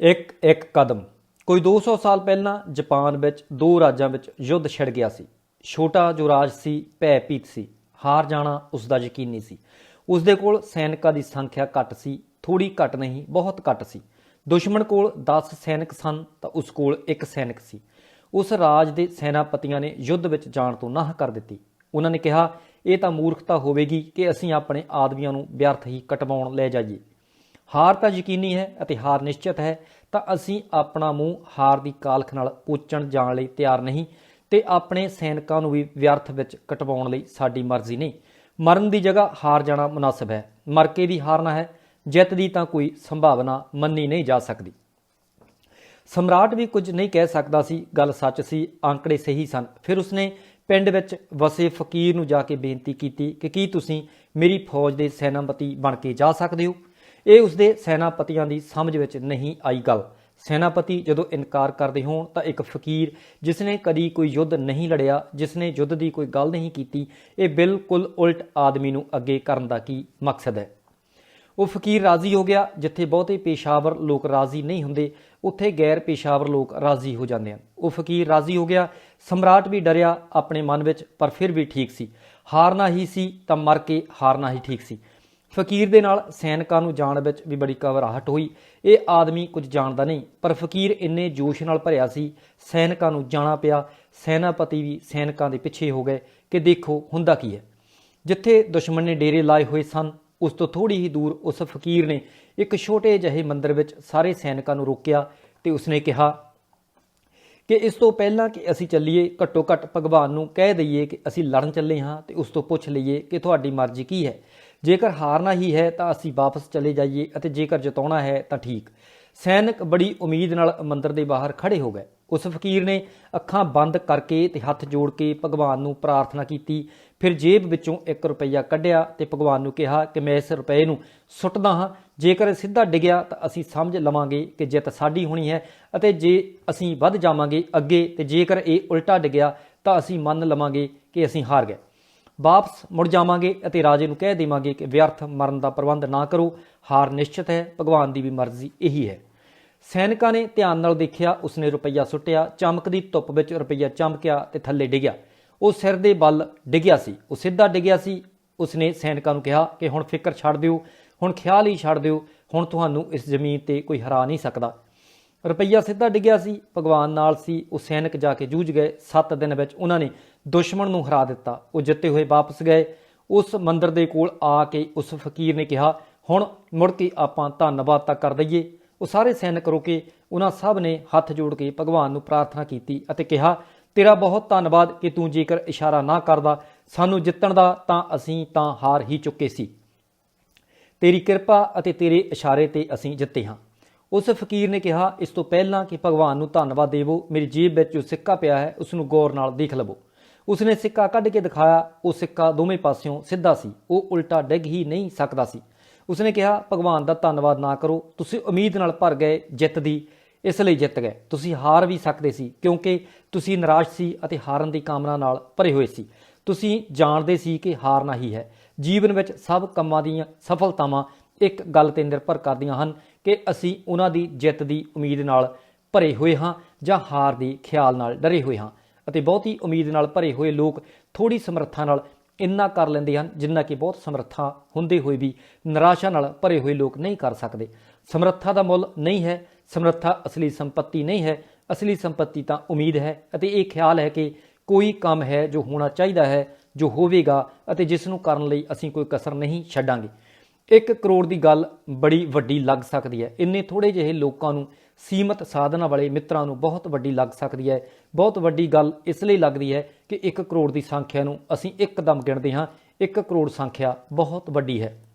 ਇੱਕ ਇੱਕ ਕਦਮ। ਕੋਈ 200 ਸਾਲ ਪਹਿਲਾਂ ਜਾਪਾਨ ਵਿੱਚ ਦੋ ਰਾਜਾਂ ਵਿੱਚ ਯੁੱਧ ਛਿੜ ਗਿਆ ਸੀ। ਛੋਟਾ ਜੋ ਰਾਜ ਸੀ ਭੈ ਭੀਤ ਸੀ। ਹਾਰ ਜਾਣਾ ਉਸ ਦਾ ਯਕੀਨੀ ਸੀ। ਉਸ ਦੇ ਕੋਲ ਸੈਨਿਕਾਂ ਦੀ ਸੰਖਿਆ ਘੱਟ ਸੀ ਥੋੜੀ ਘੱਟ ਨਹੀਂ, ਬਹੁਤ ਘੱਟ ਸੀ। ਦੁਸ਼ਮਣ ਕੋਲ 10 ਸੈਨਿਕ ਸਨ ਤਾਂ ਉਸ ਕੋਲ ਇੱਕ ਸੈਨਿਕ ਸੀ। ਉਸ ਰਾਜ ਦੇ ਸੈਨਾਪਤੀਆਂ ਨੇ ਯੁੱਧ ਵਿੱਚ ਜਾਣ ਤੋਂ ਨਾਹ ਕਰ ਦਿੱਤੀ। ਉਹਨਾਂ ਨੇ ਕਿਹਾ, ਇਹ ਤਾਂ ਮੂਰਖਤਾ ਹੋਵੇਗੀ ਕਿ ਅਸੀਂ ਆਪਣੇ ਆਦਮੀਆਂ ਨੂੰ ਵਿਅਰਥ ਹੀ ਕਟਵਾਉਣ ਲੈ ਜਾਈਏ। ਹਾਰ ਤਾਂ ਯਕੀਨੀ ਹੈ ਅਤੇ ਹਾਰ ਨਿਸ਼ਚਿਤ ਹੈ, ਤਾਂ ਅਸੀਂ ਆਪਣਾ ਮੂੰਹ ਹਾਰ ਦੀ ਕਾਲਖ ਨਾਲ ਪੋਚਣ ਜਾਣ ਲਈ ਤਿਆਰ ਨਹੀਂ ਤੇ ਆਪਣੇ ਸੈਨਿਕਾਂ ਨੂੰ ਵੀ ਵਿਅਰਥ ਵਿੱਚ ਕਟਵਾਉਣ ਲਈ ਸਾਡੀ ਮਰਜ਼ੀ ਨਹੀਂ। ਮਰਨ ਦੀ ਜਗ੍ਹਾ ਹਾਰ ਜਾਣਾ ਮੁਨਾਸਬ ਹੈ। ਮਰ ਕੇ ਵੀ ਹਾਰਨਾ ਹੈ, ਜਿੱਤ ਦੀ ਤਾਂ ਕੋਈ ਸੰਭਾਵਨਾ ਮੰਨੀ ਨਹੀਂ ਜਾ ਸਕਦੀ। ਸਮਰਾਟ ਵੀ ਕੁਝ ਨਹੀਂ ਕਹਿ ਸਕਦਾ ਸੀ, ਗੱਲ ਸੱਚ ਸੀ ਆંકੜੇ ਸਹੀ ਸਨ। ਫਿਰ ਉਸਨੇ ਪਿੰਡ ਵਿੱਚ ਵਸੇ ਫਕੀਰ ਨੂੰ ਜਾ ਕੇ ਬੇਨਤੀ ਕੀਤੀ ਕਿ ਕੀ ਤੁਸੀਂ ਮੇਰੀ ਫੌਜ ਦੇ ਸੈਨਾਪਤੀ ਬਣ ਕੇ ਜਾ ਸਕਦੇ ਹੋ? ਇਹ ਉਸਦੇ ਸੈਨਾਪਤੀਆਂ ਦੀ ਸਮਝ ਵਿੱਚ ਨਹੀਂ ਆਈ ਗੱਲ। ਸੈਨਾਪਤੀ ਜਦੋਂ ਇਨਕਾਰ ਕਰਦੇ ਹੋਣ ਤਾਂ ਇੱਕ ਫਕੀਰ ਜਿਸ ਨੇ ਕਦੀ ਕੋਈ ਯੁੱਧ ਨਹੀਂ ਲੜਿਆ ਜਿਸ ਨੇ ਯੁੱਧ ਦੀ ਕੋਈ ਗੱਲ ਨਹੀਂ ਕੀਤੀ, ਇਹ ਬਿਲਕੁਲ ਉਲਟ ਆਦਮੀ ਨੂੰ ਅੱਗੇ ਕਰਨ ਦਾ ਕੀ ਮਕਸਦ ਹੈ? ਉਹ ਫਕੀਰ ਰਾਜ਼ੀ ਹੋ ਗਿਆ, ਜਿੱਥੇ ਬਹੁਤੇ ਪੇਸ਼ਾਵਰ ਲੋਕ ਰਾਜ਼ੀ ਨਹੀਂ ਹੁੰਦੇ, ਉੱਥੇ ਗੈਰ ਪੇਸ਼ਾਵਰ ਲੋਕ ਰਾਜ਼ੀ ਹੋ ਜਾਂਦੇ ਹਨ। ਉਹ ਫਕੀਰ ਰਾਜ਼ੀ ਹੋ ਗਿਆ, ਸਮਰਾਟ ਵੀ ਡਰਿਆ ਆਪਣੇ ਮਨ ਵਿੱਚ, ਪਰ ਫਿਰ ਵੀ ਠੀਕ ਸੀ। ਹਾਰਨਾ ਹੀ ਸੀ ਤਾਂ ਮਰ ਕੇ ਹਾਰਨਾ ਹੀ ਠੀਕ ਸੀ। ਫਕੀਰ ਦੇ ਨਾਲ ਸੈਨਿਕਾਂ ਨੂੰ ਜਾਣ ਵਿੱਚ ਵੀ ਬੜੀ ਘਬਰਾਹਟ ਹੋਈ। ਇਹ ਆਦਮੀ ਕੁਝ ਜਾਣਦਾ ਨਹੀਂ, ਪਰ ਫਕੀਰ ਇੰਨੇ ਜੋਸ਼ ਨਾਲ ਭਰਿਆ ਸੀ, ਸੈਨਿਕਾਂ ਨੂੰ ਜਾਣਾ ਪਿਆ। ਸੈਨਾਪਤੀ ਵੀ ਸੈਨਿਕਾਂ ਦੇ ਪਿੱਛੇ ਹੋ ਗਏ ਕਿ ਦੇਖੋ ਹੁੰਦਾ ਕੀ ਹੈ। ਜਿੱਥੇ ਦੁਸ਼ਮਣ ਨੇ ਡੇਰੇ ਲਾਏ ਹੋਏ ਸਨ, ਉਸ ਤੋਂ ਥੋੜੀ ਹੀ ਦੂਰ ਉਸ ਫਕੀਰ ਨੇ ਇੱਕ ਛੋਟੇ ਜਿਹੇ ਮੰਦਰ ਵਿੱਚ ਸਾਰੇ ਸੈਨਿਕਾਂ ਨੂੰ ਰੋਕਿਆ ਤੇ ਉਸਨੇ ਕਿਹਾ ਕਿ ਇਸ ਤੋਂ ਪਹਿਲਾਂ ਕਿ ਅਸੀਂ ਚੱਲੀਏ, ਘੱਟੋ ਘੱਟ ਭਗਵਾਨ ਨੂੰ ਕਹਿ ਦਈਏ ਕਿ ਅਸੀਂ ਲੜਨ ਚੱਲੇ ਹਾਂ ਤੇ ਉਸ ਤੋਂ ਪੁੱਛ ਲਈਏ ਕਿ ਤੁਹਾਡੀ ਮਰਜ਼ੀ ਕੀ ਹੈ। ਜੇਕਰ ਹਾਰਨਾ ਹੀ ਹੈ ਤਾਂ ਅਸੀਂ ਵਾਪਸ ਚਲੇ ਜਾਈਏ ਅਤੇ ਜੇਕਰ ਜਿਤਾਉਣਾ ਹੈ ਤਾਂ ਠੀਕ। ਸੈਨਿਕ ਬੜੀ ਉਮੀਦ ਨਾਲ ਮੰਦਰ ਦੇ ਬਾਹਰ ਖੜੇ ਹੋ ਗਏ। ਉਸ ਫਕੀਰ ਨੇ ਅੱਖਾਂ ਬੰਦ ਕਰਕੇ ਤੇ ਹੱਥ ਜੋੜ ਕੇ ਭਗਵਾਨ ਨੂੰ ਪ੍ਰਾਰਥਨਾ ਕੀਤੀ। ਫਿਰ ਜੇਬ ਵਿੱਚੋਂ 1 ਰੁਪਈਆ ਕੱਢਿਆ ਤੇ ਭਗਵਾਨ ਨੂੰ ਕਿਹਾ ਕਿ ਮੈਂ ਇਸ ਰੁਪਏ ਨੂੰ ਸੁੱਟਦਾ ਹਾਂ। ਜੇਕਰ ਸਿੱਧਾ ਡਿੱਗਿਆ ਤਾਂ ਅਸੀਂ ਸਮਝ ਲਵਾਂਗੇ ਕਿ ਜਿੱਤ ਸਾਡੀ ਹੋਣੀ ਹੈ ਅਤੇ ਜੇ ਅਸੀਂ ਵੱਧ ਜਾਵਾਂਗੇ ਅੱਗੇ ਤੇ ਜੇਕਰ ਇਹ ਉਲਟਾ ਡਿੱਗਿਆ ਤਾਂ ਅਸੀਂ ਮੰਨ ਲਵਾਂਗੇ ਕਿ ਅਸੀਂ ਹਾਰ ਗਏ। ਵਾਪਸ ਮੁੜ ਜਾਵਾਂਗੇ ਅਤੇ ਰਾਜੇ ਨੂੰ ਕਹਿ ਦੇਵਾਂਗੇ ਕਿ ਵਿਅਰਥ ਮਰਨ ਦਾ ਪ੍ਰਬੰਧ ਨਾ ਕਰੋ। ਹਾਰ ਨਿਸ਼ਚਿਤ ਹੈ, ਭਗਵਾਨ ਦੀ ਵੀ ਮਰਜ਼ੀ ਇਹੀ ਹੈ। ਸੈਨਿਕਾਂ ਨੇ ਧਿਆਨ ਨਾਲ ਦੇਖਿਆ, ਉਸਨੇ ਰੁਪਈਆ ਸੁੱਟਿਆ ਚਮਕਦੀ ਧੁੱਪ ਵਿੱਚ ਰੁਪਈਆ ਚਮਕਿਆ ਤੇ ਥੱਲੇ ਡਿੱਗਿਆ। ਉਹ ਸਿਰ ਦੇ ਬਲ ਡਿੱਗਿਆ ਸੀ, ਉਹ ਸਿੱਧਾ ਡਿੱਗਿਆ ਸੀ। ਉਸਨੇ ਸੈਨਿਕਾਂ ਨੂੰ ਕਿਹਾ ਕਿ ਹੁਣ ਫਿਕਰ ਛੱਡ ਦਿਓ, ਹੁਣ ਖਿਆਲ ਹੀ ਛੱਡ ਦਿਓ, ਹੁਣ ਤੁਹਾਨੂੰ ਇਸ ਜ਼ਮੀਨ ਤੇ ਕੋਈ ਹਰਾ ਨਹੀਂ ਸਕਦਾ। ਰੁਪਈਆ ਸਿੱਧਾ ਡਿੱਗਿਆ ਸੀ, ਭਗਵਾਨ ਨਾਲ ਸੀ, ਉਹ ਸੈਨਿਕ ਜਾ ਕੇ ਜੂਝ ਗਏ। 7 ਦਿਨ ਵਿੱਚ ਉਹਨਾਂ ਨੇ ਦੁਸ਼ਮਣ ਨੂੰ ਹਰਾ ਦਿੱਤਾ। ਉਹ ਜਿੱਤੇ ਹੋਏ ਵਾਪਸ ਗਏ। ਉਸ ਮੰਦਰ ਦੇ ਕੋਲ ਆ ਕੇ ਉਸ ਫਕੀਰ ਨੇ ਕਿਹਾ, ਹੁਣ ਮੁੜ ਕੇ ਆਪਾਂ ਧੰਨਵਾਦ ਤਾਂ ਕਰ ਦਈਏ। ਉਹ ਸਾਰੇ ਸੈਨਿਕ ਰੁਕੇ। ਉਹਨਾਂ ਸਭ ਨੇ ਹੱਥ ਜੋੜ ਕੇ ਭਗਵਾਨ ਨੂੰ ਪ੍ਰਾਰਥਨਾ ਕੀਤੀ ਅਤੇ ਕਿਹਾ, ਤੇਰਾ ਬਹੁਤ ਧੰਨਵਾਦ ਕਿ ਤੂੰ ਜੇਕਰ ਇਸ਼ਾਰਾ ਨਾ ਕਰਦਾ, ਸਾਨੂੰ ਜਿੱਤਣ ਦਾ ਤਾਂ ਅਸੀਂ ਤਾਂ ਹਾਰ ਹੀ ਚੁੱਕੇ ਸੀ। ਤੇਰੀ ਕਿਰਪਾ ਅਤੇ ਤੇਰੇ ਇਸ਼ਾਰੇ ਤੇ ਅਸੀਂ ਜਿੱਤੇ ਹਾਂ। ਉਸ ਫਕੀਰ ਨੇ ਕਿਹਾ, ਇਸ ਤੋਂ ਪਹਿਲਾਂ ਕਿ ਭਗਵਾਨ ਨੂੰ ਧੰਨਵਾਦ ਦੇਵੋ, ਮੇਰੀ ਜੇਬ ਵਿੱਚ ਜੋ ਸਿੱਕਾ ਪਿਆ ਹੈ ਉਸ ਨੂੰ ਗੌਰ ਨਾਲ ਦੇਖ ਲਵੋ। ਉਸਨੇ ਸਿੱਕਾ ਕੱਢ ਕੇ ਦਿਖਾਇਆ, ਉਹ ਸਿੱਕਾ ਦੋਵੇਂ ਪਾਸਿਓਂ ਸਿੱਧਾ ਸੀ, ਉਹ ਉਲਟਾ ਡਿੱਗ ਹੀ ਨਹੀਂ ਸਕਦਾ ਸੀ। ਉਸਨੇ ਕਿਹਾ, ਭਗਵਾਨ ਦਾ ਧੰਨਵਾਦ ਨਾ ਕਰੋ, ਤੁਸੀਂ ਉਮੀਦ ਨਾਲ ਭਰ ਗਏ, ਜਿੱਤ ਦੀ, ਇਸ ਲਈ ਜਿੱਤ ਗਏ। ਤੁਸੀਂ ਹਾਰ ਵੀ ਸਕਦੇ ਸੀ, ਕਿਉਂਕਿ ਤੁਸੀਂ ਨਿਰਾਸ਼ ਸੀ ਅਤੇ ਹਾਰਨ ਦੀ ਕਾਮਨਾ ਨਾਲ ਭਰੇ ਹੋਏ ਸੀ। ਤੁਸੀਂ ਜਾਣਦੇ ਸੀ ਕਿ ਹਾਰਨਾ ਹੀ ਹੈ। ਜੀਵਨ ਵਿੱਚ ਸਭ ਕੰਮਾਂ ਦੀਆਂ ਸਫਲਤਾਵਾਂ ਇੱਕ ਗੱਲ ਤੇ ਨਿਰਭਰ ਕਰਦੀਆਂ ਹਨ ਕਿ ਅਸੀਂ ਉਹਨਾਂ ਦੀ ਜਿੱਤ ਦੀ ਉਮੀਦ ਨਾਲ ਭਰੇ ਹੋਏ ਹਾਂ ਜਾਂ ਹਾਰ ਦੀ ਖਿਆਲ ਨਾਲ ਡਰੇ ਹੋਏ ਹਾਂ। ਅਤੇ ਬਹੁਤੀ ਉਮੀਦ ਨਾਲ ਭਰੇ ਹੋਏ ਲੋਕ ਥੋੜੀ ਸਮਰੱਥਾ ਨਾਲ ਇੰਨਾ ਕਰ ਲੈਂਦੇ ਹਨ ਜਿੰਨਾ ਕਿ ਬਹੁਤ ਸਮਰੱਥਾ ਹੁੰਦੇ ਹੋਏ ਵੀ ਨਿਰਾਸ਼ਾ ਨਾਲ ਭਰੇ ਹੋਏ ਲੋਕ ਨਹੀਂ ਕਰ ਸਕਦੇ। ਸਮਰੱਥਾ ਦਾ ਮੁੱਲ ਨਹੀਂ ਹੈ, ਸਮਰੱਥਾ ਅਸਲੀ ਸੰਪਤੀ ਨਹੀਂ ਹੈ, ਅਸਲੀ ਸੰਪਤੀ ਤਾਂ ਉਮੀਦ ਹੈ ਅਤੇ ਇਹ ਖਿਆਲ ਹੈ ਕਿ ਕੋਈ ਕੰਮ ਹੈ ਜੋ ਹੋਣਾ ਚਾਹੀਦਾ ਹੈ, ਜੋ ਹੋਵੇਗਾ ਅਤੇ ਜਿਸ ਨੂੰ ਕਰਨ ਲਈ ਅਸੀਂ ਕੋਈ ਕਸਰ ਨਹੀਂ ਛੱਡਾਂਗੇ। 1 ਕਰੋੜ ਦੀ ਗੱਲ ਬੜੀ ਵੱਡੀ ਲੱਗ ਸਕਦੀ ਹੈ। ਇੰਨੇ ਥੋੜੇ ਜਿਹੇ ਲੋਕਾਂ ਨੂੰ, ਸੀਮਤ ਸਾਧਨਾਂ ਵਾਲੇ ਮਿੱਤਰਾਂ ਨੂੰ ਬਹੁਤ ਵੱਡੀ ਲੱਗ ਸਕਦੀ ਹੈ। ਬਹੁਤ ਵੱਡੀ ਗੱਲ ਇਸ ਲਈ ਲੱਗਦੀ ਹੈ ਕਿ 1 ਕਰੋੜ ਦੀ ਸੰਖਿਆ ਨੂੰ ਅਸੀਂ ਇੱਕਦਮ ਗਿਣਦੇ ਹਾਂ। 1 ਕਰੋੜ ਸੰਖਿਆ ਬਹੁਤ ਵੱਡੀ ਹੈ।